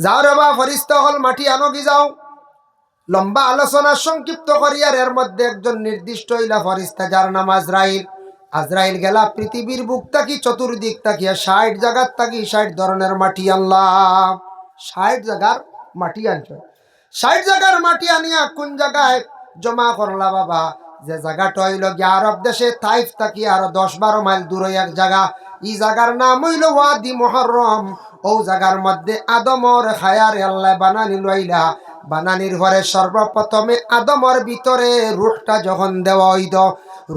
যাও রে বা ফরিস্ত হল মাটি আনো কি যাও। লম্বা আলোচনা সংক্ষিপ্ত করিয়ার এর মধ্যে একজন নির্দিষ্ট হইলা ফরিস্তা যার নাম আজরাইল আজরাইল গেলা পৃথিবীর বুক তাকি চতুর্দিক তাকিয়া ষাট জায়গার তাকি ষাট ধরনের মাটি আনলাম ষাট জায়গার মাটি আনছ। ষাট জায়গার মাটি আনিয়া কোন জায়গায় জমা করলা বাবা? যে জায়গাটা হইল গিয়া আরব দেশে তাইফ তাকি আরও দশ বারো মাইল দূরে এক জায়গা ই জায়গার নাম হইল ওয়াদি মহরম ও জাগার মধ্যে আদমর হায়ার আল্লাহ বানানি লইলা। বানানির ঘরে সর্বপ্রথমে আদমর ভিতরে রুখটা যখন দেওয়া হইত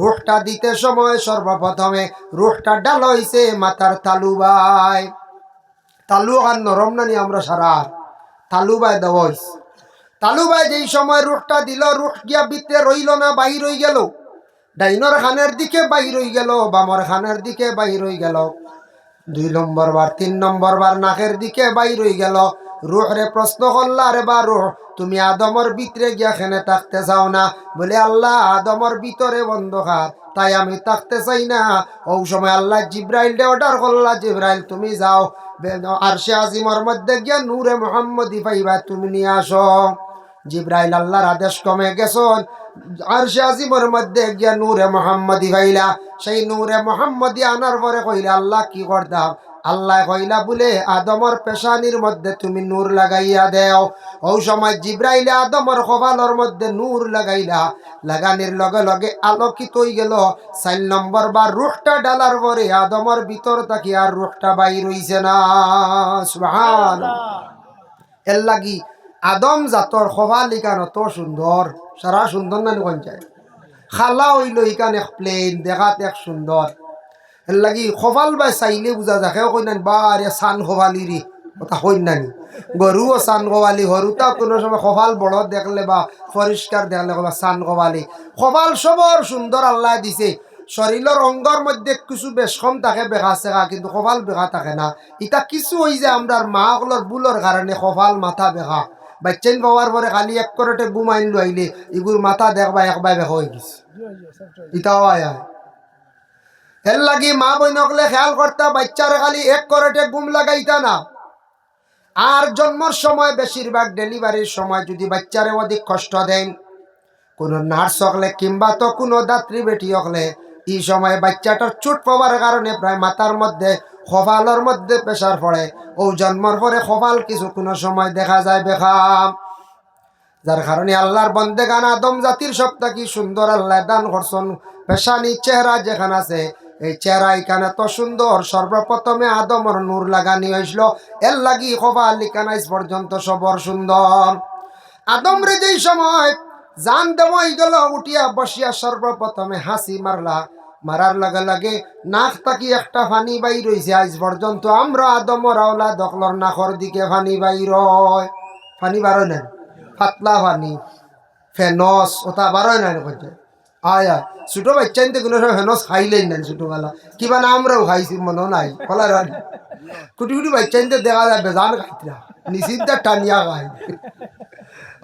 রুখটা দিতে সময় সর্বপ্রথমে রুখটা ডাল হইছে মাথার তালুবাই তালু আর নরম নানি আমরা সারা তালুবাই দেওয়া হইছে। তালুবাই যেই সময় রুখটা দিল রুখ গিয়া ভিতরে রইল না, বাহির হয়ে গেল। ডাইনর খানের দিকে বাহির হয়ে গেল, বামর খানের দিকে বাহির হয়ে গেল। দুই নম্বর বার, তিন নম্বর বার নাকের দিকে বাইর হয়ে গেল। রুহ রে প্রশ্ন করলা রে বা রুহ, তুমি আদমর ভিতরে গিয়া খেনে থাকতে চাও না? বলে, আল্লাহ, আদমর ভিতরে বন্ধ বন্ধকার তাই আমি থাকতে চাই না। ও সময় আল্লাহ জিব্রাইল ডে অর্ডার করলা, জিব্রাইল, তুমি যাও। আর সে আজিমর মধ্যে গিয়া নূরে মোহাম্মদি পাইবা, তুমি নিয়ে আসো। জিব্রাইল আল্লাহর আদেশ কমে গেছন। আর সে মধ্যে গিয়া নূরে মোহাম্মদি ভাইলা সেই নূরে মোহাম্মদি আনার পরে কইলা আল্লাহ কি করতাম? আল্লাহ কইলা বলে আদমর পেশানির মধ্যে তুমি নূর লাগাইয়া দেও। সময় জিব্রাইলে আদমর কপালর মধ্যে নূর লাগাইলা। লাগানির লগে লগে আলোকিত হয়ে গেল। চার নম্বর বা রুখটা ডালার পরে আদমর ভিতর থাকি আর রুখটা বাইর হইছে না। সুবহান এর লাগি আদম জাতর খোভালিকান অত সুন্দর সারা সুন্দর না কোন যায়। খালা হইল ইকান প্লেন দেখাত এক সুন্দর। এর লাগি খোভাল বা চাইলে বুঝা যাকে কই নানি বা, আরে সান খোভালি রে। কথা কই নানি গরুও সান হরুতা কোনো সময় খোভাল বড় দেখলে বা পরিষ্কার দেখলে কবা সান খোভালি খোভাল সবর সুন্দর আল্লাহ দিছে। শরীরের অঙ্গর মধ্যে কিছু বেশ কম থাকে বেঘা চেকা, কিন্তু কপাল বেঘা থাকে না। ইটা কিছু হই যে আমরা মা হলর বুলর কারণে কপাল মাথা বেঘা বাচ্চাইন পাওয়ার পরে খালি এক করতে গুম আইনলো আইলে, ইগুর মাথা দেখবা একবার বেঘা হয়ে গেছে ইটাও আয়। এর লাগি মা বইনকলে খেয়াল করতা, বাচ্চারে খালি এক করতে গুম লাগাইতা না আর জন্মর সময়, বেশিরভাগ ডেলিভারির সময় যদি বাচ্চারে অধিক কষ্ট দেন, কোনো নার্স হকলে কিংবা তো কোনো দাত্রী বেটি হকলে এই সময় বাচ্চাটার চোট পাওয়ার কারণে প্রায় মাথার মধ্যে কপালের মধ্যে প্রেশার পড়ে। ও জন্মর পরে কপাল কিছু কোনো সময় দেখা যায় বেখাম। যার কারণে আল্লাহর বন্দে গান আদম জাতির সপ্তাহ কি সুন্দর আল্লাহ দান করছেন। পেশানি চেহারা যেখানে আছে, এই চেহারা এখানে তো সুন্দর। সর্বপ্রথমে আদমর নূর লাগানি হয়েছিল। এর লাগি কপাল লিখানাইস পর্যন্ত সবর সুন্দর। আদম রে যেই সময় জান দেওয়াই গেল, উঠিয়া বসিয়া সর্বপ্রথমে হাসি মারলা। মারার লগে লগে নাক তাকি একটা ফানি বাইর রইছে আজ পর্যন্ত আমরা আদমর আওলা দখলর নাকর দিকে ফানি বাইর হয় ফানি বারো নাই? পাতলা ফানি। ফেনস ওটা বারোই নাই কইতে আয় ছোট বাচ্চা নিতে কোনো ফেনস খাইলেই নাই ছোটবেলা। কিবা না আমরাও খাইছি, মনে নাই। কলার কুটি কুটি বাচ্চা নিতে দেখা যায় বেজান খাইতরা নিশ্চিন্তা টানিয়া খাই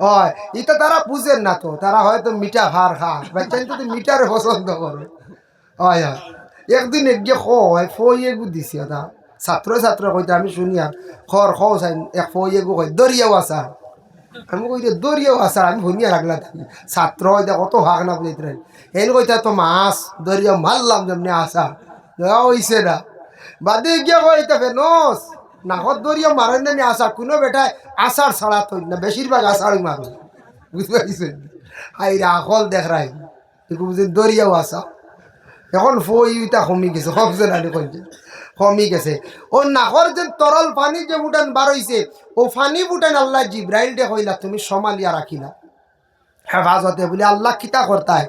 হয় এটা তারা বুঝেন না তো তারা হয়তো মিঠা ভার খা। বাচ্চা তো মিঠার পছন্দ করে হয় হয় একদিন একগে হয় ফই এগু দিছি এটা। ছাত্র ছাত্র কইতে, আমি শুনি আর খর খাও চাই, এক ফই এগু কই দরিয়াও আসার আমি কই দরিয়াও আসার আমি শুনিয়া রাখলা থাকি ছাত্র হইতে কত হাক না বুঝাইতে এন কইতে তো মাছ দরিয়া মারলাম যেমনি আসা হইছে না বাদে গিয়া কইতে ফেনস নাকত দরিয়া মারেন না আসার কোনো বেটায় আসার ছাড়া তো না বেশিরভাগ আসারই মারো বুঝতে পারছেন হাই রে আকল দেখ রাই দরিয়াও আসা এখন ফইটা কমি গেছে কমছে না কইছে কমি গেছে। ও নাকর যে তরল পানি যে বুটান বারইছে ও পানি বুটান আল্লাহ জিব্রাইল দে কইলা, তুমি সমালিয়া রাখিলা হেফাজতে বলে আল্লাহ কিতা করতায়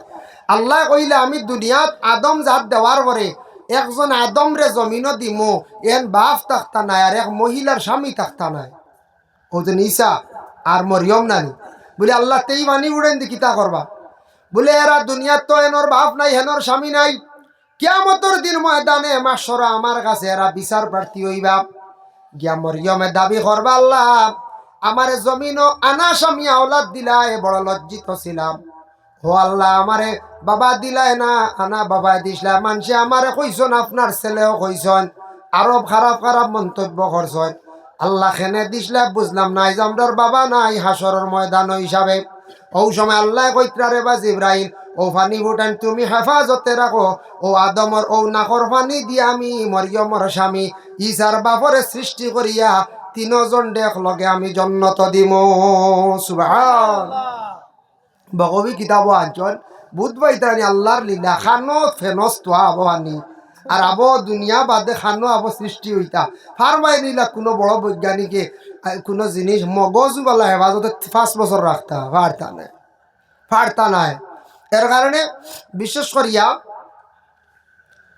আল্লাহ কইলে, আমি দুনিয়াত আদম জাত দেওয়ার পরে একজন আদম রে জমিনও দিমো, এন বাপ থাকতা নাই আর এক মহিলার স্বামী থাকতা নাই। ও যে নিসা আর মরিয়ম নানি। বলে আল্লাহ, তেই মানি উড়েন দি কিতা করবা বলে এরা দুনিয়াত তো এনর বাপ নাই হেনর স্বামী নাই। কিয়ামতর দিন ময়দানে মাসরা আমার কাছে এরা বিচার প্রার্থী হইবা। গিয়া মরিয়মে দাবি করবা আল্লাহ, আমারে জমিনও আনা স্বামী আওলাদ দিলাই বড় লজ্জিত ছিলাম। ও আল্লাহ, আমারে বাবা দিলাই না, আনা বাবা দিছিলা মানুষে আমারে কইসন, আপনার ছেলেও কইসন আরও খারাপ খারাপ মন্তব্য করছেন আল্লাহ খেনে দিসলে, বুঝলাম নাই আমরার বাবা নাই হাসরের ময়দান হিসাবে। ও সময় আল্লাহ কইত্রারে বা জিব্রাইল ও ফানি ফুটান তুমি হেফাজতে রাখো। ও আদমর ও নাকর ফানি দিয়া আমি মরিয়মর স্বামী। ইসার বাপরে সৃষ্টি করিয়া তিনজন দেখ লগে আমি জন্নত দিম। সুবহান। বগবি কিতাব আঞ্চল, বুধ বাইতানি আল্লাহর লীলা খানো ফেনস তো আবহানি আর আবো দুনিয়া বাদে খানো আবো সৃষ্টি হইতা ফারমাই নিলা কোনো বড় বৈজ্ঞানিকে কোনো জিনিস মগজু বলা হেফাজতে পাঁচ বছর রাখতা ফারতা নাই। ফারতা নাই। এর কারণে বিশেষ করিয়া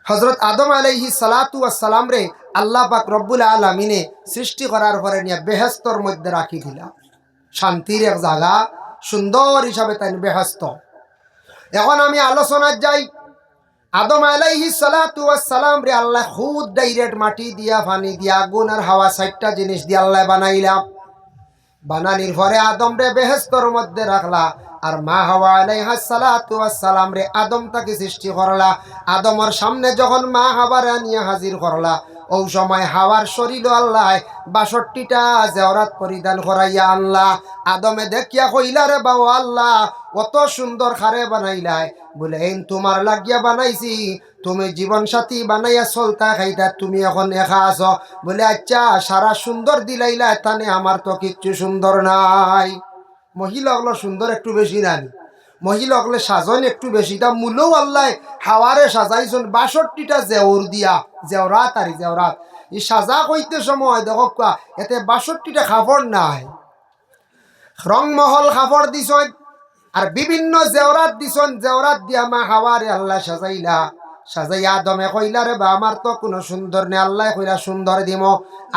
হজরত আদম আলাইহি সালাতু সালাম রে আল্লাহ পাক রব্বুল আলমিনে সৃষ্টি করার পরে নিয়ে বেহেস্তর মধ্যে রাখি দিলা। শান্তির এক জায়গা, সুন্দর হিসাবে তাই বেহস্ত এখন আমি আলোচনার যাই। আদম আলাইহি সালাতু সালাম রে আল্লাহ খুদ ডাইরেক্ট মাটি দিয়া, পানি দিয়া, আগুন আর হাওয়া চারটা জিনিস দিয়ে আল্লাহ বানাইলাম। বানানির পরে আদম রে বেহেস্তর মধ্যে রাখলা। আর মা হাওয়া আলাইহা সালাতু সালাম রে আদম তাকে সৃষ্টি করলা। আদমর সামনে যখন মা হাওয়ার নিয়ে হাজির করলা, ও সময় হাওয়ার শরীর আল্লাহ বাষট্টিটা জেওরাত পরিধান করাইয়া আল্লাহ। আদমে দেখিয়া কইলা রে বাবা আল্লাহ, অত সুন্দর খারে বানাইলাই। বলে, এই তোমার লাগিয়া বানাইছি, তুমি জীবন সাথী বানাইয়া চলতা খাইতা, তুমি এখন একা আছো। বলে আচ্ছা সারা সুন্দর দিলাইলা, তানে আমার তো কিচ্ছু সুন্দর নাই। মহিলা ওগুলো সুন্দর একটু বেশি নাই মহিলা ওগুলো সাজন একটু বেশি। তা মূলেও আল্লাহ হাওয়ারে সাজাইছন, বাষট্টিটা জেওর দিয়া, জেওরাত আরি জেওরাত। এই সাজা কইতে সময়, দেখো এতে বাষট্টিটা খাফড় নাই। রংমহল খাফড় দিছন, আর বিভিন্ন জেওরাত দিছন। জেওরাত দিয়া মা হাওয়ারে আল্লাহ সাজাইলা। সাজাই আদমে কইলা রে বা আমার তো কোনো সুন্দর নেই আল্লাহ কইলা সুন্দর দিম।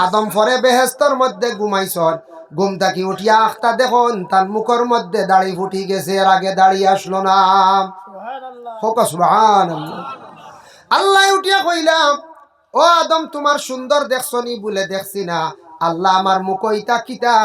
আদম ফরে বেহেস্তর মধ্যে ঘুমাইছন। ঘুম থাকি উঠিয়া আখতা দেখুন তার মুখর মধ্যে দাড়ি ফুটি গেছে এর আগে দাড়ি আসলো না। হোক সুবহান আল্লাহ উঠিয়া কইলাম ও আদম তোমার সুন্দর দেখছনি বলে দেখছি না। আল্লাহ আমার মুখইতা কিতা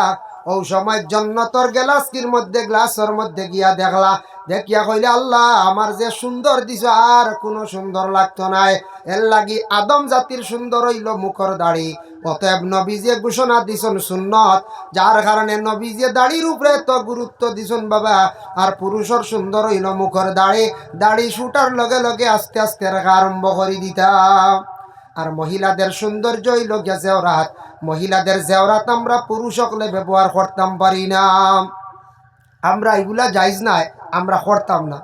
ও সময় জন্নতর গ্লাসকির মধ্যে গ্লাসের মধ্যে গিয়া দেখলা দেখিয়া কইলে, আল্লাহ, আমার যে সুন্দর দিছ, আর কোনো সুন্দর লাগতো নাই। এর লাগি আদম জাতির সুন্দর হইল মুখর দাড়ি। অতএব নবীজে ঘোষণা দিছন সুন্নত। যার কারণে নবীজে দাড়ির উপরে তো গুরুত্ব দিছন বাবা। আর পুরুষর সুন্দর হইল মুখর দাড়ি। দাড়ি শুটার লগে লগে আস্তে আস্তে রাখা আরম্ভ করে দিতাম। আর মহিলাদের সৌন্দর্য হইল গিয়া জেওরাত মহিলাদের জেওরাত আমরা পুরুষ সকলে ব্যবহার করতাম, পারি না। আমরা এগুলা যাইজ নাই আমরা করতাম না।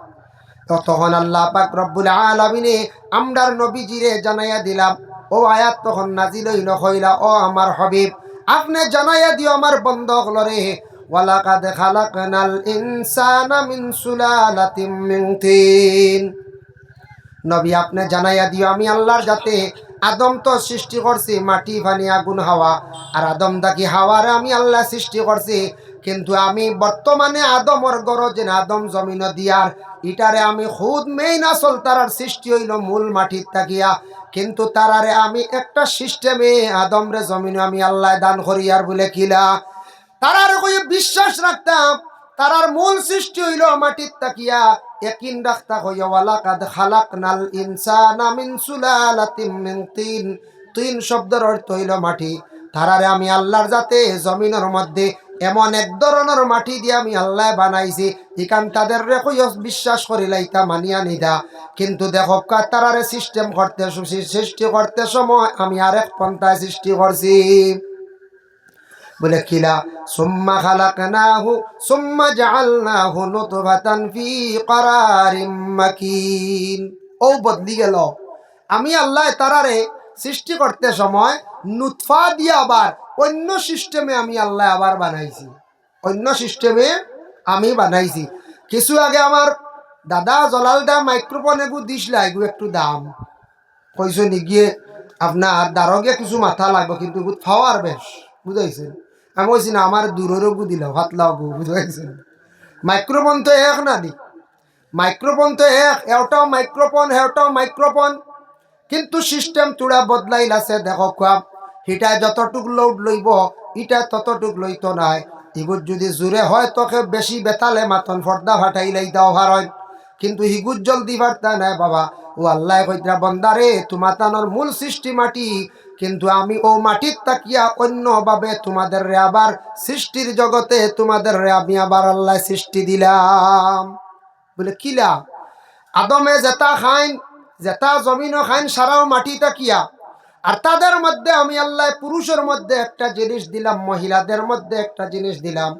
তখন আল্লাহ পাক রব্বুল আলামিনে আমরার নবীজিরে জানাইয়া দিলাম, ও আয়াত তখন নাজিল হইল ও আমার হবিব, আপনি জানাইয়া দিও আমার বন্ধ হলরে ওয়ালাকাদ খালাকনাল ইনসানা মিন সুলালাতিম মিন তিন। নবী, আপনি জানাইয়া দিও, আমি আল্লাহর যাতে আদম তো সৃষ্টি করছি, মাটি, পানি, আগুন, হাওয়া। আর আদম দাকি হাওয়ারে আমি আল্লাহ সৃষ্টি করছি কিন্তু আমি বর্তমানে আদমর গরজ আদম জমিন দিয়ার, ইটারে আমি খুদ মেইন আসল তারার সৃষ্টি হইল মূল মাটির তাকিয়া। কিন্তু তারারে আমি একটা সিস্টেমে আদমরে জমিন আমি আল্লাহ দান করি আর বলে কিলা তারার কই বিশ্বাস রাখতাম, তারার মূল সৃষ্টি হইল মাটির তাকিয়া। একিন রাখতা হইয়া ওয়ালা কাদ খালাক নাল ইনসানা মিন সুলালাতিম মিন তিন। তিন শব্দের অর্থ হইল মাটি। তারারে আমি আল্লাহর যাতে জমিনের মধ্যে এমন এক ধরনের মাটি দিয়ে আমি আল্লাহ বানাইছি ইকান তাদের রেখো বিশ্বাস করিলাইতা মানিয়া নিদা। কিন্তু দেখো তারারে সিস্টেম করতে সৃষ্টি করতে সময় আমি আরেক পন্থায় সৃষ্টি করছি। বলে কিলা সুম্মা খালাকনাহু, সুম্মা জাআলনাহু নুতফাতান ফি করারিম মাকিন। ও বদলি গেল। আমি আল্লাহ তারারে সৃষ্টি করতে সময় নুতফা দিয়ে আবার অন্য সিস্টেমে আমি আল্লাহ আবার বানাইছি। অন্য সিস্টেমে আমি বানাইছি। কিছু আগে আমার দাদা জলাল দা মাইক্রোফোন এগু দিসলা এগু একটু দাম। কইছো নিগিয়ে আপনার দারগে কিছু মাথা লাগবে, কিন্তু এগু ফাওয়ার বেশ বুঝাইছেন আমি কইছি না আমার দূরেরও গু দিল, ভাত লাগবো বুঝাইছেন মাইক্রোফোন তো এক না দি মাইক্রোফোন তো এক এটাও মাইক্রোফোন হেটাও মাইক্রোফোন। কিন্তু সিস্টেম চূড়া বদলাইল আছে দেখো খোৱা সিটা যতটুক লোড লইব ইটা ততটুক লইতো নাই। ইগুত যদি জোরে হয়, তোকে বেশি বেতালে মাতন ফর্দা ফাটাইলাই দাও ভার কিন্তু হিগুত জলদি বার্তা নাই, বাবা। ও আল্লাহ কইতরা বন্দারে তোমার তানোর মূল সৃষ্টি মাটি। কিন্তু আমি ও মাটির তাকিয়া অন্যভাবে তোমাদের রে আবার সৃষ্টির জগতে, তোমাদের রে আমি আবার আল্লাহ সৃষ্টি দিলাম। বলে কিলা আদমে জেতা খাইন জেতা জমিনও খাইন সারাও মাটি তাকিয়া। আর তাদের মধ্যে আমি আল্লাহ পুরুষের মধ্যে একটা জিনিস দিলাম, মহিলাদের মধ্যে একটা জিনিস দিলাম।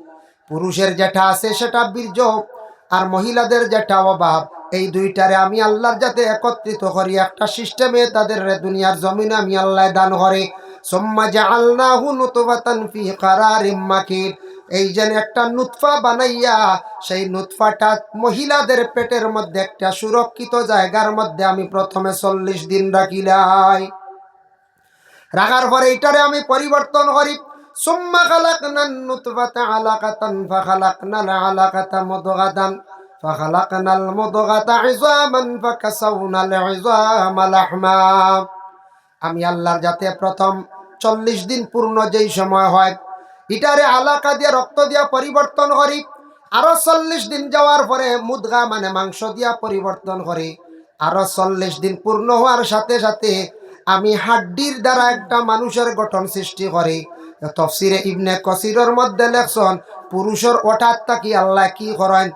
পুরুষের যেটা আছে সেটা বীর্য আর মহিলাদের যেটা অভাব, এই দুইটারে আমি আল্লাহর যাতে একত্রিত করি, একটা সিস্টেমে তাদের দুনিয়ার জমিনে আমি আল্লাহ দান করে। সোম্মা জাআলনাহু নুতফাতান ফি কারারিম মাকিন। এই যেন একটা নুৎফা বানাইয়া, সেই নুৎফাটা মহিলাদের পেটের মধ্যে একটা সুরক্ষিত জায়গার মধ্যে আমি প্রথমে চল্লিশ দিন রাখিলাই। রাখার পরে এটারে আমি পরিবর্তন করি। সুম্মা খালাকনান নুতফাতা আলাকাতান ফাখালাকনাল আলাকাতা মুদগাতান ফাখালাকনাল মুদগাতা ইযামান ফাকাসাউনাল ইযামা লাহমা। আমি আল্লাহর যাতে প্রথম চল্লিশ দিন পূর্ণ যেই সময় হয়, এটারে আলাকা দিয়ে রক্ত দিয়া পরিবর্তন করি। আরও চল্লিশ দিন যাওয়ার পরে মুদগা মানে মাংস দিয়া পরিবর্তন করি। আরও চল্লিশ দিন পূর্ণ হওয়ার সাথে সাথে আমি হাড্ডির দ্বারা একটা মানুষের গঠন সৃষ্টি করি। তফসিরে ইবনে কসিরের মধ্যে লেখছন, পুরুষের ওঠার তাকি আল্লাহ কি করেন?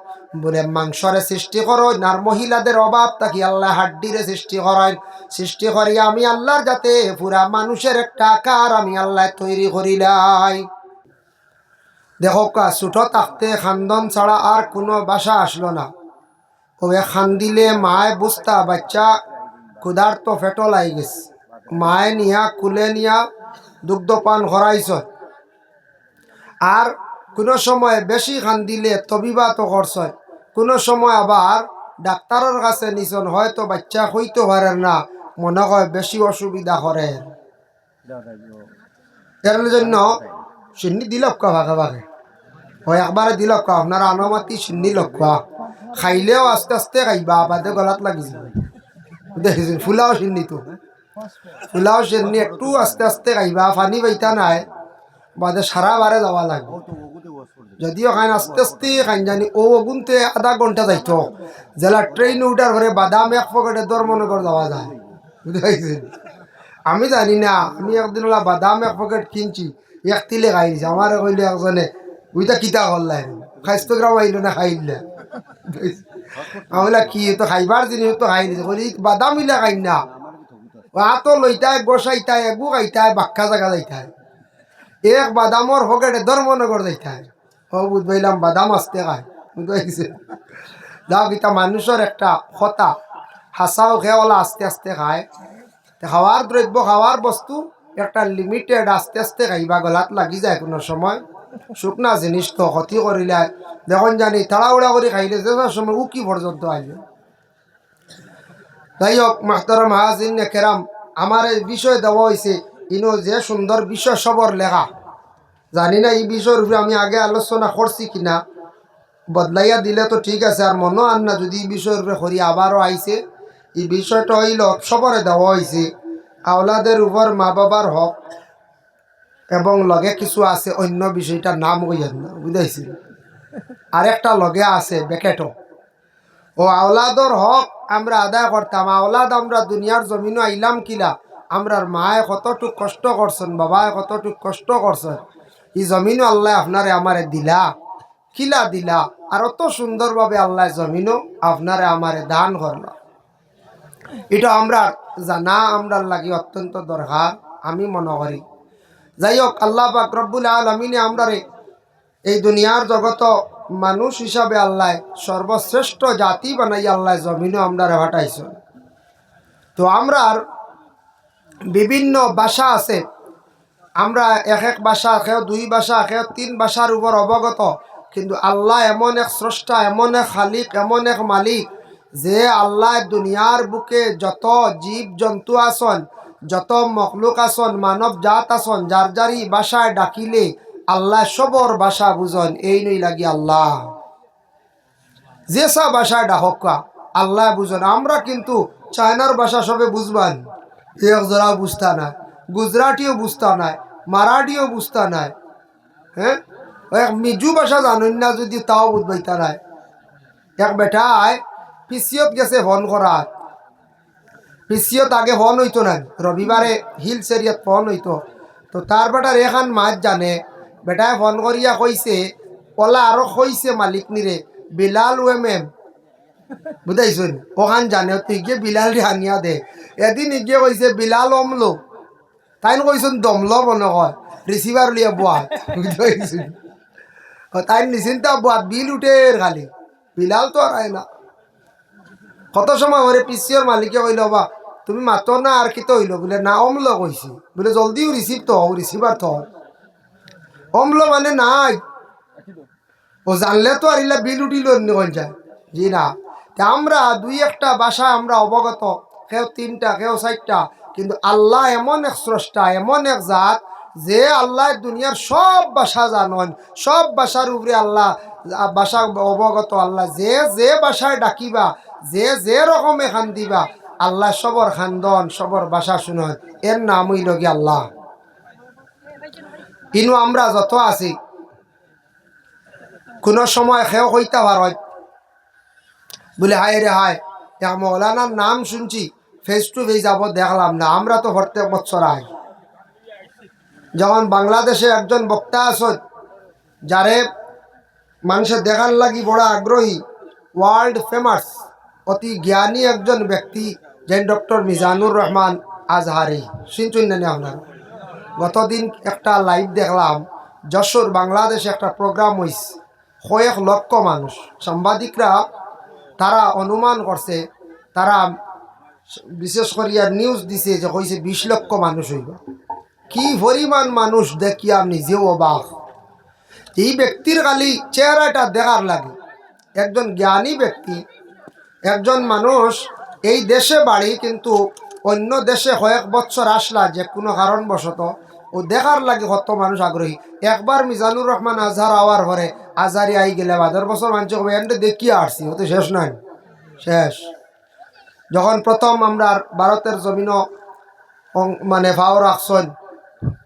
বলে, মাংসরে সৃষ্টি করেন আর মহিলাদের অভাব তাকি আল্লাহ হাড্ডিরে সৃষ্টি করেন। সৃষ্টি করি আমি আল্লাহর যাতে পুরা মানুষের একটা আকার আমি আল্লাহ তৈরি করিলাই দেখো কা ছুটো থাকতে খান্দন ছাড়া আর কোনো বাসা আসলো না। ওবে খান্দিলে মায় বুঝতা, বাচ্চা ক্ষুধার তো ফেটো লাই গেছে। মায়ে নিয়া, কুলে নিয়া দুগ্ধপান করাইছ আর কোনো সময় বেশি খান্দিলে তবিবা তো করছ কোনো সময় আবার ডাক্তারের কাছে নিছন হয়তো বাচ্চা হইতে পারে না, মনে হয় বেশি অসুবিধা করে এর জন্য সিন্নি দিল ভাগে ভাগে। হয় একবারে দিল আপনারা আনুমাতি সিন্নি লক্ষ্য খাইলেও আস্তে আস্তে খাইবা, বাদে গলাত লাগি যাবে। দেখিছেন ফুলাও সিন্নি তো ফুলাও সিন্নি একটু আস্তে আস্তে খাইবা পানি পাইতা নাই। বাদে সারা বারে যাওয়া লাগবে যদিও খান আস্তে আস্তে খান জানি ও গুনতে আধা ঘণ্টা যাইতো জেলা ট্রেন উঠার ঘরে বাদাম এক পকেটে দর মনে করে যাওয়া যায়। বুঝতে পারছেন আমি জানি না, আমি একদিন ওলা বাদাম এক পকেট কিনছি, এক তিলে খাই দিছে আমার কইলে একজনে ওইটা কিতা করলাই খাইস্ত গ্রাম আইল না খাইলে আমি কি তো খাইবার জিনিস তো খাই দিছে বলি বাদাম ইলা খাই না। হাতো লইতাই, বসাইতাই এগু খাইতাই বাক্কা জাগা যাইতায় এক বাদামর পকেটে ধর্মনগর যাইতাই। ও বুঝবাইলাম বাদাম আসতে খায় বুঝতে যাও কিতা মানুষের একটা কথা হাসাও খেওয়ালা আস্তে আস্তে খায় খাওয়ার দ্রব্য খাওয়ার বস্তু, একটা লিমিটেড আস্তে আস্তে খাইবা, গলাত লাগি যায় কোনো সময়। শুকনা জিনিস তো ক্ষতি করিলে দেখুন জানি তাড়াহুড়া করে খাইলে যে সময় উকি পর্যন্ত আইলে যাই হোক মাহতর মাহাজিন কেরাম, আমার এই বিষয় দেওয়া হয়েছে ইনো যে সুন্দর বিষয় সবর লেখা। জানি না এই বিষয়ের উপরে আমি আগে আলোচনা করছি কিনা বদলাইয়া দিলে তো ঠিক আছে, আর মনও আন না যদি এই বিষয়ের উপরে করি আবারও আইছে। এই বিষয়টা হইল, সবরে দেওয়া হয়েছে আওলাদের উপর মা বাবার হক, এবং লগে কিছু আছে, অন্য বিষয়টার নাম হইয়ার না, বুঝাইছি। আরেকটা লগে আছে বেকেটও ও আওলাদর হক আমরা আদায় করতাম। আওলাদ আমরা দুনিয়ার জমিনও আইলাম কিলা? আমরার মায়ে কতটুক কষ্ট করছেন বাবায় কতটুক কষ্ট করছেন? এই জমিনও আল্লাহ আপনারে আমারে দিলা। কিলা দিলা? আর অত সুন্দরভাবে আল্লাহ জমিনও আপনারে আমারে দান করলা। এটা আমরা জানা, আমরার লাগি অত্যন্ত দরকার, আমি মনে করি। যাই হোক, আল্লাহ পাক রব্বুল আলমিনে আমরারে এই দুনিয়ার জগত মানুষ হিসাবে আল্লাহ সর্বশ্রেষ্ঠ জাতি বানাই আল্লাহ জমিনও আমরা হাঁটাইছ। তো আমরার বিভিন্ন ভাষা আছে। আমরা এক এক ভাষা খেয়েও দুই ভাষা খেয়েও তিন ভাষার উপর অবগত। কিন্তু আল্লাহ এমন এক স্রষ্টা, এমন এক খালিক, এমন এক মালিক যে আল্লাহ দুনিয়ার বুকে যত জীব জন্তু আসন, যত মখলুক আসন মানব জাত আসন, যার যারি ভাষায় ডাকিলে আল্লাহ সবর ভাষা বুঝন, এই নই লাগি আল্লাহ। যে সব ভাষায় ডাকা আল্লাহ বুঝন। আমরা কিন্তু চায়নার ভাষা সবে বুঝবান। এক জোড়া বুঝতা না গুজরাটিও বুঝতা নাই, মারাঠিও বুঝতা নাই। হ্যাঁ? এক মিজু ভাষা জানুন না যদি তাও বুঝবাইতা নাই। এক বেটায় পিসিয়ত গেছে ফোন করা পিসিয়ত আগে ফোন হইতো না রবিবারে হিলস এরিয়াত ফোন হইতো। তো তার বেটার এখান মাছ জানে বেটায় ফোন করিয়া কইছে ওলা আরও কইছে মালিক নিরে, বিলাল ওয়েম এম বুঝাইছুন ওখান জানে তুই গিয়ে বিলাল রে আনিয়া দে। এদিন গিয়ে কইছে, বিলাল অমলো। তাই কইছুন, দমলো মনে কয় রিসিভার লিয়া বুয়া বুঝাইছুন তাই নিশ্চিন্তা বুয়া বিল উঠে খালি। বিলাল তো আর না। কত সময় ওরে পিসিওর মালিকে কইল বা তুমি মাতো না আর কি তো হইল বলে, না, অমল কইছি। বলে, জলদিও রিসিভ তো রিসিভার তো অমল মানে নাই। ও জানলে তো আর ইলা বিল উঠিল যায়। জি না। আমরা দুই একটা বাসা আমরা অবগত, কেউ তিনটা, কেউ চারটা, কিন্তু আল্লাহ এমন এক স্রষ্টা, এমন এক জাত যে আল্লাহ দুনিয়ার সব ভাষা জানন, সব ভাষার উপরে আল্লাহ ভাষা অবগত। আল্লাহ যে যে ভাষায় ডাকিবা, যে যে রকমে খান দিবা আল্লাহ সবর খান্দন, সবর ভাষা শুনন। এর নাম হইল কি আল্লাহ। ইনু আমরা যত আছি, কোনো সময় খেও হইতে পারত। বলে, হায় রে হায় মৌলানার নাম শুনছি ফেস টু ফেস যাব দেখলাম না, আমরা তো প্রত্যেক বছর আই। যেমন বাংলাদেশে একজন বক্তা আসত, যারে মানুষের দেখার লাগি বড় আগ্রহী ওয়ার্ল্ড ফেমাস অতি জ্ঞানী একজন ব্যক্তি, যেন ডক্টর মিজানুর রহমান আজহারি। শুনছেন না আপনার? গতদিন একটা লাইভ দেখলাম, যশোর, বাংলাদেশে একটা প্রোগ্রাম হয়েছে কয়েক লক্ষ মানুষ। সাংবাদিকরা, তারা অনুমান করছে, তারা বিশেষ করিয়া নিউজ দিছে যে কইছে বিশ লক্ষ মানুষ হইব। কি পরিমাণ মানুষ দেখিয়া নিজেও অবাক এই ব্যক্তির খালি চেহারাটা দেখার লাগে। একজন জ্ঞানী ব্যক্তি, একজন মানুষ এই দেশে বাড়ি কিন্তু অন্য দেশে কয়েক বছর আসলা যে কোনো কারণবশত ও দেখার লাগে কত মানুষ আগ্রহী। একবার মিজানুর রহমান আজহার আওয়ার পরে আজহারি আই গেলে বাজার বছর মানুষ হবে এনটা দেখিয়ে আসছি, ও তো শেষ নাই। শেষ। যখন প্রথম আমরা ভারতের জমিন মানে ভাও রাখছেন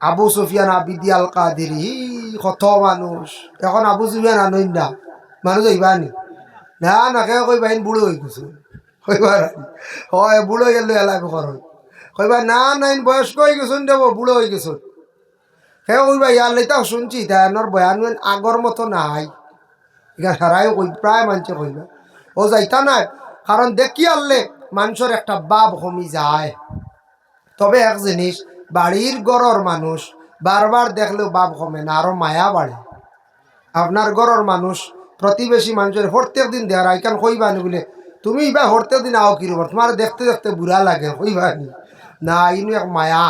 আবু সুফিয়ান আবিদি আল কাদিরি কত মানুষ। এখন আবু সুফিয়ান আনইন না মানুষ হইবানি না? না কেউ কইবা ইন বুড়ো হয়ে গেছে। কইবার হয় বুড়ো গেল এলাই ঘর কইবা, না নাইন বয়স্ক হয়ে গেছুন দেব বুড়ো হয়ে গেছুন হে কইবা ইয়ার লেতাও শুনছি তাইনোর বয়ান আগর মতো নাই। এখানে সারাই কই, প্রায় মানুষে কইবা ও যাইতা নাই, কারণ দেখি আনলে মানুষের একটা বাপ কমি যায়। তবে এক জিনিস, বাড়ির গড়র মানুষ বারবার দেখলেও বাপ কমে না, আরও মায়া বাড়ে। আপনার গড়র মানুষ প্রতিবেশী মানুষের প্রত্যেক দিন দেওয়ার আইকান কইবানি বলে, তুমি বা প্রত্যেক দিন আও কি রকম তোমার দেখতে দেখতে বুড়া লাগে কইবানি না, ইনু এক মায়া।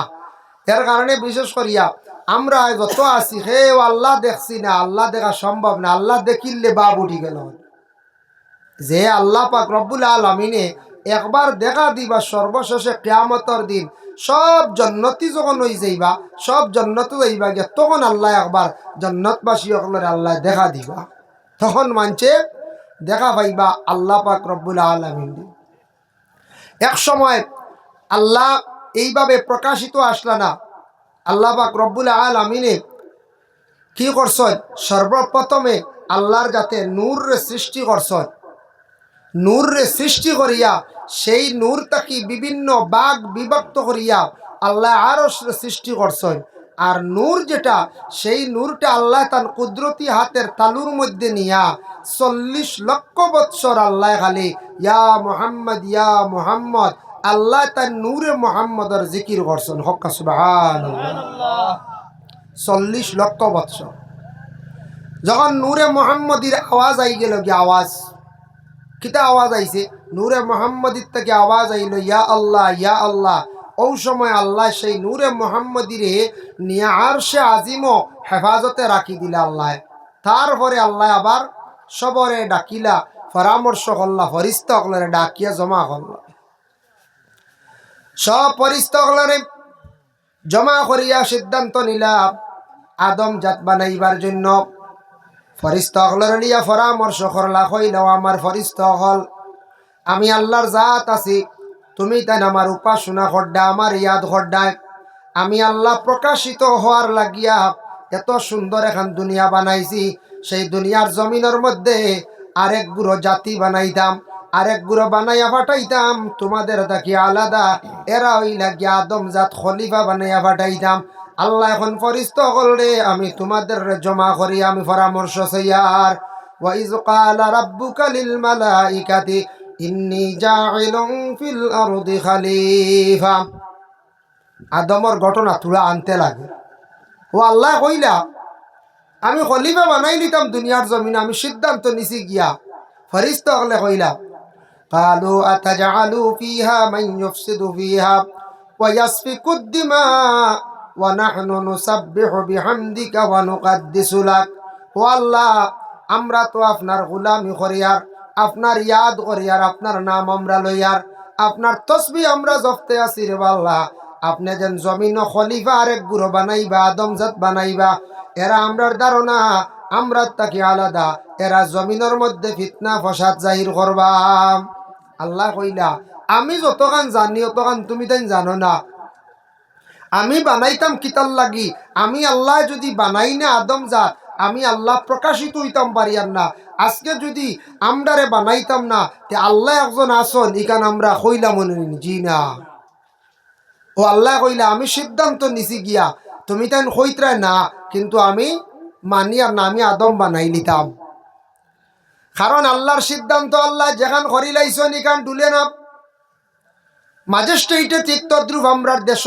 এর কারণে বিশেষ করিয়া আমরা যত আছি। হে আল্লাহ দেখছি না, আল্লাহ দেখা সম্ভব না, আল্লাহ দেখিলে বাপ উঠি গেল। যে আল্লাহ পাক রব্বুল আলমিনে একবার দেখা দিবা সর্বশেষে কেয়ামতর দিন, সব জন্নতি যখন হয়ে যাইবা, সব জন্নত যাইবা গিয়া, তখন আল্লাহ একবার জন্নতবাসী সকলের আল্লাহ দেখা দিবা। তখন মানছে, দেখা পাইবা আল্লাহ পাক রব্বুল আলমিন এক সময় আল্লাহ এইভাবে প্রকাশিত আসলা না আল্লাহ পাক রব্বুল আলমিনে কি করছেন? সর্বপ্রথমে আল্লাহর যাতে নূর সৃষ্টি করছেন। নূরে সৃষ্টি করিয়া, সেই নূর তাকি বিভিন্ন বাঘ বিভক্ত করিয়া আল্লাহ আরও সৃষ্টি করছেন। আর নূর যেটা, সেই নূরটা আল্লাহ তার কুদরতি হাতের তালুর মধ্যে নিয়া চল্লিশ লক্ষ বৎসর আল্লাহ খালি, ইয়া মোহাম্মদ ইয়া মোহাম্মদ আল্লাহ তার নূরে মোহাম্মদর জিকির করছেন। হক্কা সুবাহান চল্লিশ লক্ষ বৎসর। যখন নূরে মোহাম্মদির আওয়াজ আই গেল কি আওয়াজ? কিতা আওয়াজ আইছে? নূরে মোহাম্মদির থেকে আওয়াজ আইল, ইয়া আল্লাহ ইয়া আল্লাহ। ও সময় আল্লাহ সেই নূরে মোহাম্মদিরে নিয়ে আর সে আজিমও হেফাজতে রাখি দিলা আল্লাহ। তারপরে আল্লাহ আবার সবরে ডাকিলা, পরামর্শ করলা, ফরিস্ত ডাকিয়া জমা করলা। সব ফরিস্ত জমা করিয়া সিদ্ধান্ত নিলাম আদম জাত বানাইবার জন্য। ফরিস্ত হকলের নিয়া পরামর্শ করলা কইলাও আমার ফরিস্ত হল আমি আল্লাহর জাত আছি, তুমি তাই আমার উপাসনা খড্ডা আমার ইয়াদ খড্ডায় আমি আল্লাহ প্রকাশিত হওয়ার লাগিয়া এত সুন্দর এখন দুনিয়া বানাইছি, সেই দুনিয়ার জমিনের মধ্যে আরেক গুরো জাতি বানাইতাম। আরেক গুঁড়ো বানাইয়া পাঠাইতাম, তোমাদের তাকি আলাদা। এরা হইলা গিয়া আদম জাত খলিফা বানাইয়া পাঠাইতাম। আল্লাহ এখন ফরিস্ত করলে আমি তোমাদের জমা করি, আমি পরামর্শ ওয়াইজ কালা রাব্বুকা লিল মালাইকাতি, ইন্নী জাইলুন ফিল আরদি খলিফা। আদমর ঘটনা তুলা আনতে লাগে। ও আল্লাহ কইলা, আমি খলিফা বানাই নিতাম দুনিয়ার জমিন, আমি সিদ্ধান্ত নিছি গিয়া। ফরিস্ত হলে কইলা قالوا أتجعل فيها من يفسد فيها ويسفك الدماء ونحن نسبح بحمدك ونقدس لك والله আমরা তো আপনার গোলামি করিয়ার আপনার ইয়াদ করিয়ার আপনার নাম আমরা লইয়ার আপনার তসবি আমরা জপতে আছি রে আল্লাহ আপনি যেন জমিন খলিফা আরেক গুরু বানাইবা আদমজাত বানাইবা এরা আমরার ধারণা আমরা তাকে আলাদা এরা জমিনের মধ্যে ফিতনা ফসাদ জাহির করবা আল্লাহ কইলা আমি যতখান জানি অতখান তুমি তাই জানো না। আমি বানাইতাম কিতাল লাগি আমি আল্লাহ যদি বানাই না আদম জাত আমি আল্লাহ প্রকাশিত হইতাম পারিয়ার না। আজকে যদি আমরারে বানাইতাম না তে আল্লাহ একজন আসন ইখান আমরা নিন, জি না। ও আল্লাহ কইলা আমি সিদ্ধান্ত নিছি গিয়া তুমি তাই কইত্রায় না কিন্তু আমি মানি আর না আমি আদম বানাই নিতাম কারণ আল্লাহর সিদ্ধান্ত আল্লাহ যেখান করিলাইছেন এখান ডুলে না ম্যাজিস্ট্রেটে ঠিক তদ্রুপ আমরার দেশ,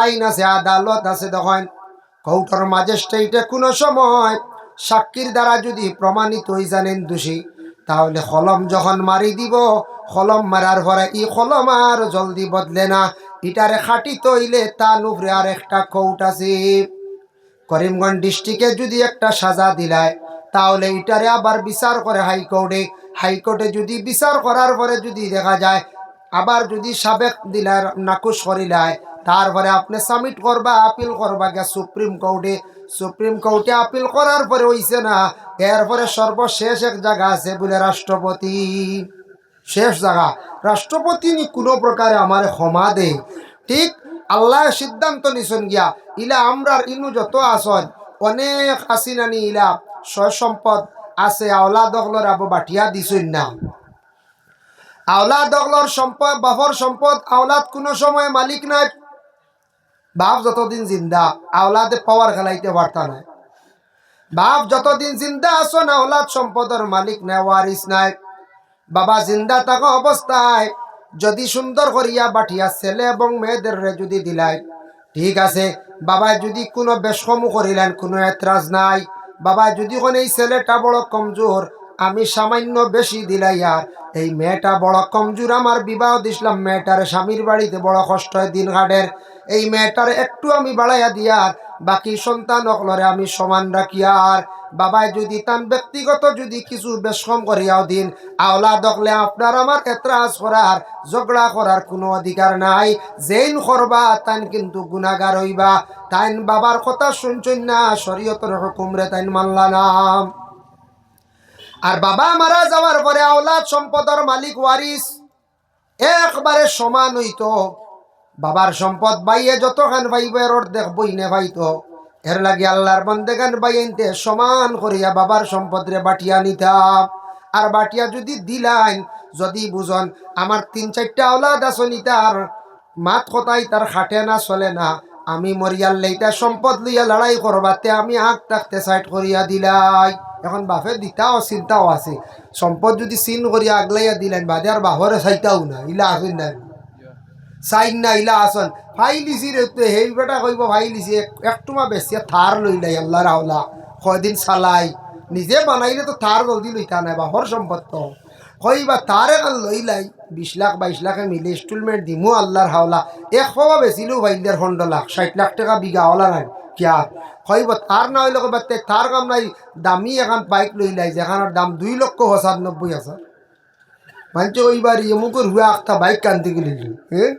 আইন আছে, আদালত আছে, দেখেন। কৌটর ম্যাজিস্ট্রেটে কোনো সময় সাক্ষীর দ্বারা যদি প্রমাণিত হয়ে জানেন দোষী, তাহলে কলম যখন মারি দিব, কলম মারার পরে ই কলম আর জলদি বদলে না। ইটারে খাটি তৈলে তা নুফরে আর একটা কৌট আছে। করিমগঞ্জ ডিস্ট্রিক্টে যদি একটা সাজা দিলায় তাহলে এটারে আবার বিচার করে হাইকোর্টে। হাইকোর্টে যদি বিচার করার পরে যদি দেখা যায়, আবার যদি সাবেক দিলার নাকুশ করিলায় তারপরে আপনি সাবমিট করবা আপিল করবা গিয়া সুপ্রিম কোর্টে। সুপ্রিম কোর্টে আপিল করার পরে হইছে না, এরপরে সর্বশেষ এক জায়গা আছে বলে রাষ্ট্রপতি। শেষ জায়গা। রাষ্ট্রপতি নি কোনো প্রকারে আমার ক্ষমা দে। ঠিক আল্লাহ সিদ্ধান্ত নিছেন গিয়া, ইলা আমরার ইনু যত আসন, অনেক আসিনানি ইলা সয় সম্পদ আছে আওলা দখলর আবু বাটিয়া দিছুন না। আওলাদ দখলর সম্পদ বাপর সম্পদ, আওলাদ কোনো সময় মালিক নাই। বাপ যতদিন জিন্দা, আওলাদে পাওয়ার খেলাইতে পারতা নাই। বাপ যতদিন জিন্দা আসন আওলাদ সম্পদের মালিক নাই ওয়ারিস নাই। বাবা জিন্দা থাকা অবস্থায় যদি সুন্দর করিয়া বাটিয়া ছেলে এবং মেয়েদের যদি দিলাই, ঠিক আছে। বাবা যদি কোনো বেশকমু করিলেন কোনো এতরাজ নাই। বাবা, যদি কোন এই ছেলেটা বড় কমজোর, আমি সামান্য বেশি দিলাই এই মেয়েটা বড় কমজোর, আমার বিবাহ দিছিলাম। মেয়েটার স্বামীর বাড়িতে বড় কষ্ট দিন ঘাটের এই মেয়েটার একটু আমি বাড়াইয়া দিয়ার বাকি সন্তান অকলরে আমি সমান রাখিয়ার বাবাই যদি তান ব্যক্তিগত যদি কিছু বেশকম করিয়াও দিন আওলা দখলে আপনার আমার এতরাজ করার, ঝগড়া করার কোনো অধিকার নাই। জেইন করবা, তাইন কিন্তু গুণাগার হইবা। তাইন বাবার কথা শুনছেন না, শরীয়তের হুকুমরে তাইন মানলা নাম আর বাবা মারা যাওয়ার পরে আওলাদ সম্পদের মালিক ওয়ারিস, একবারে সমান হইতো। বাবার সম্পদ বাইয়ে যতখান পাইব এর অর্ধেক বইনে পাইতো এর লাগে আল্লাহর বন্দেগান বাইনতে সমান করিয়া বাবার সম্পদ রে বাটিয়া নিতাম। আর বাটিয়া যদি দিলাইন, যদি বুঝন, আমার তিন চারটা আওলাদ আসনি তার, মাত কথাই তার খাটে না, চলে না। আমি মরিয়াল লেইটা সম্পদ লইয়া লড়াই করবাতে আমি আগ থাকতে সাইড করিয়া দিলাই। এখন বাপে দিতাও চিন্তাও আছে। সম্পদ যদি চিন করিয়া আগলাইয়া দিলেন বাদে আর বাহরে চাইতাও না ইলা আসেন না চাইন না ইলা আসন ফাই লিছি রে তো সেই বেটা কইব ফাই লিছি একটুমা বেশি থার লইলাই আল্লাহ রাওলা কয়দিন চালাই। নিজে বানাইলে তো থার জলদি লইতা নাই বাপর সম্পদ তো। কইবা তারে কাল লইলাই বিশ লাখ, বাইশ লাখে মিলে ইনস্টলমেন্ট দিমু আল্লাহর হাওলা। এক হওয়া বেচিলেও বাইলের খন্ড লাখ ষাট লাখ টাকা বিঘা হলা নাই। কিয়া? কইব তার না হইলে কইবা তে তার কাম নাই। দামি এখন বাইক লইলাই যেখানের দাম দুই লক্ষ পঁচানব্বই হাজার মানছে ওইবার এমুকের হুয়া একটা বাইক কান্দি গেলি হ্যাঁ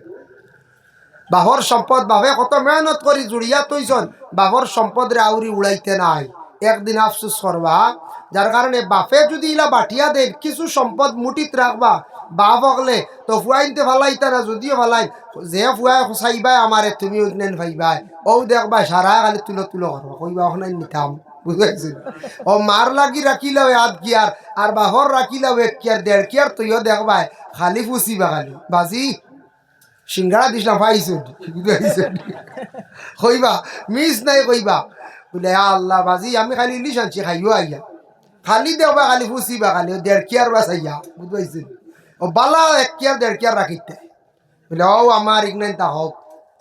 বাহর সম্পদ বাপে কত মেহনত করি জুড়িয়া তৈছন বাহর সম্পদ রে আউরি উড়াইতে নাই। একদিন আফসুস করবা যার কারণে বাপে যদি ইলা বাটিয়া দেন, কিছু সম্পদ মুঠিত রাখবা বাপ হকলে তো ফুয়াইনতে ফালাইতা না যদিও ফালাই, যে ফুয়াই চাইবাই আমারে তুমি ওইখানে ফাইবাই ও দেখবা সারা খালি তুলো তুলো করবা কইবা ওখানে নিতাম বুঝাইছেন ও মার লাগি রাখিলাও আধ কিয়ার আর বাহর রাখিলাও এক কিয়ার দেড় কিয়ার তুইও দেখবাই খালি ফুসিবা খালি। বাজি সিঙ্গারা দিছিলাম পাইছো বুঝাইছেন কইবা মিস নাই কইবা বলে "আ আল্লাহ বাজি আমি খালি ইলিশ আনছি খাইও আইয়া খালি দেওবা খালি ফুসিবা খালি দেড় কিয়ার বাস আইয়া বুঝবাইছেন ও বালা এক কিয়ার দেড় কিয়ার রাখিতে বলে ও আমার ইগনাইন তা হোক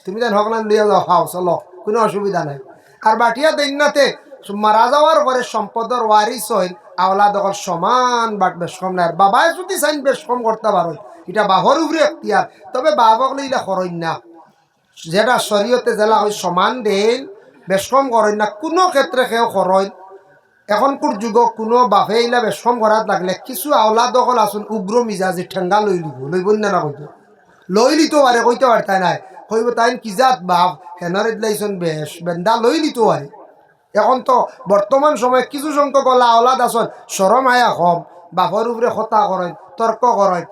তুমি যেন হক না লিয়ে যাও হাও চলো কোনো অসুবিধা নাই আর বাটিয়া দৈন্যতে মারা যাওয়ার পরে সম্পদের ওয়ারিস হইল আওলা দখল সমান বাট বেশ কম নাই আর বাবাই যদি চাইন বেশ কম করতে পারো এটা বাহর উপরে এখতিয়ার তবে বাবক লইলে খরইন না যেটা শরীয়তে জেলা হয় সমান দেন বেশ কম করেন না কোনো ক্ষেত্রে কেউ খরইন এখনকার যুগত কোনো বাপে ইলা বেশ কম লাগলে, কিছু আওলা দখল আসুন উগ্র মিজাজি ঠেঙ্গা লই লিব লইব না না কইতো। লই লিতো পারে কইতে পারতাই নাই। কইব তাই কি জাত বাপ হেনারে দিলাইছন বেশ, বেন্দা লই লিতো পারে এখন তো বর্তমান সময়ে কিছু সংখ্যক ওলা আওলাদ আসন সরম আয়া কম বাপর উপরে হতা করেন তর্ক করেন।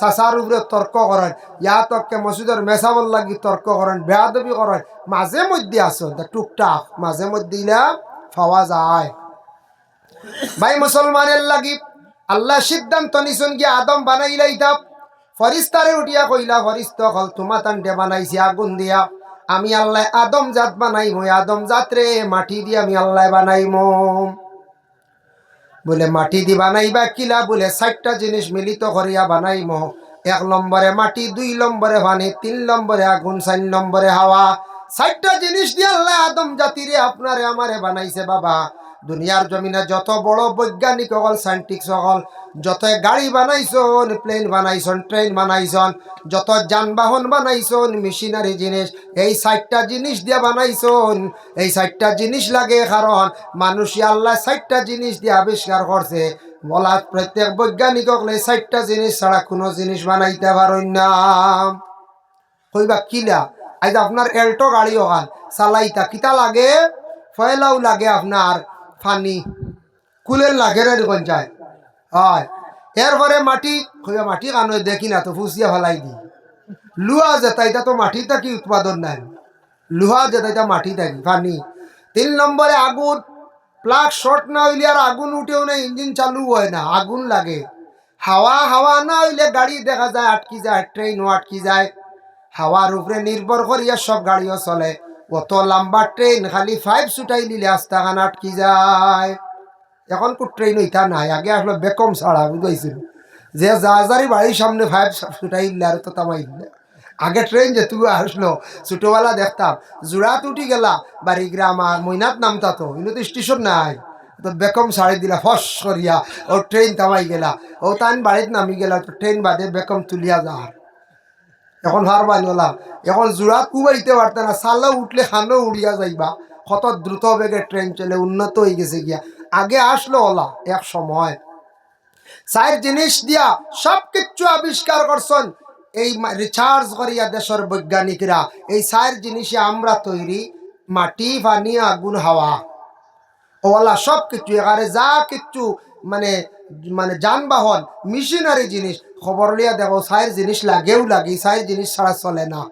চাচার উপরে তর্ক করেন ইয়া তককে মসজিদের মেসাবল লাগি তর্ক করেন বেয়াদবি করেন মাঝে মধ্যে আসন তা টুকটাক মাঝে মধ্যে ইলা পাওয়া যায়। ভাই মুসলমানের লাগি আল্লাহ সিদ্ধান্ত নিছুন গিয়ে আদম বানাইলাই তাপ। ফরিস্তারে উঠিয়া কইলা ফরিস্ত হল, তোমা তান্ডে বানাইছি আগুন দিয়া। আমি আল্লাহ আদম জাত বানাইম আদম জাত রে মাটি দিয়ে আমি আল্লাহ বানাইম বলে, মাটি দি বানাইবা কিলা? বলে ষাটটা জিনিস মিলিত করিয়া বানাইম। এক নম্বরে মাটি, দুই নম্বরে পানি, তিন নম্বরে আগুন, চার নম্বরে হাওয়া। ষাটটা জিনিস দিয়ে আল্লাহ আদম জাতিরে আপনারে আমারে বানাইছে, বাবা। দুনিয়ার জমিনে যত বড় বৈজ্ঞানিক সকল সাইন্টিস্ট সকল যত গাড়ি বানাইছন প্লেন বানাইছন ট্রেন বানাইছন যত যানবাহন বানাইছন মেশিনারি জিনিস, এই ষাটটা জিনিস দিয়ে বানাইছন, এই ষাটটা জিনিস লাগে কারণ মানুষই আল্লাহ ষাটটা জিনিস দিয়ে আবিষ্কার করছে। বলা প্রত্যেক বৈজ্ঞানিক এই ষাটটা জিনিস ছাড়া কোনো জিনিস বানাইতে পারেন না। কইবা কিলা আজ আপনার এল্টো গাড়ি ওখান চালাইতা কিতা লাগে? ফয়লাও লাগে আপনার। ফানি। কুলের লাগে রে দেখুন যায়। হয়। এরপরে মাটি মাটি কানো দেখি না তো ফুসিয়া ফেলাই দি। লুহা যেতাইতা তো মাটি থাকি উৎপাদন নাই। লুহা যেতাইতা মাটি থাকি ফানি। তিন নম্বরে আগুন। প্লাগ শর্ট না হইলে আর আগুন উঠেও না ইঞ্জিন চালু হয় না, আগুন লাগে। হাওয়া হাওয়া না হইলে গাড়ি দেখা যায়, আটকি যায় ট্রেনও আটকি যায়। হাওয়ার উপরে নির্ভর করিয়া সব গাড়িও চলে। অত লম্বা ট্রেন খালি ফাইভ ছুটাই নিলে আস্তাখান আটকি যায়? এখন কো ট্রেন ওইটা নাই, আগে আসলে বেকম ছাড়া, বুঝাইছিল। যে যাজারি বাড়ির সামনে ফাইভ ছুটাই দিলে আর তো তামাই দিলে আগে ট্রেন যেহেতু আসলো, ছোটোবেলা দেখতাম, জোড়াত উঠি গেলা, বাড়ি গ্রাম আর মইনাত নামতা তো কিন্তু তো স্টেশন নাই। তো বেকম ছাড়ি দিলা, ফস করিয়া, ও ট্রেন তামাই গেলা। ও তান বাড়িত নামি গেলা, তো ট্রেন বাদে বেকম তুলিয়া যার। এখন হার বানিলাম এখন জোড়াত কুবাইতে পারতে না, সালো উঠলে খানো উড়িয়া যাইবা। কত দ্রুত বেগে ট্রেন চলে, উন্নত হয়ে গেছে গিয়া। আগে আসলো ওলা, এক সময়। চার জিনিস দিয়া সব কিছু আবিষ্কার করছেন। এই রিচার্জ করিয়া দেশের বৈজ্ঞানিকরা। এই চার জিনিসে আমরা তৈরি মাটি, পানি, আগুন, হাওয়া। ওলা সব কিছু এখানে যা কিছু মানে মানে যানবাহন, মেশিনারি জিনিস খবর লিয়া দেখো চার জিনিস লাগেও লাগে চার জিনিস ছাড়া চলে না।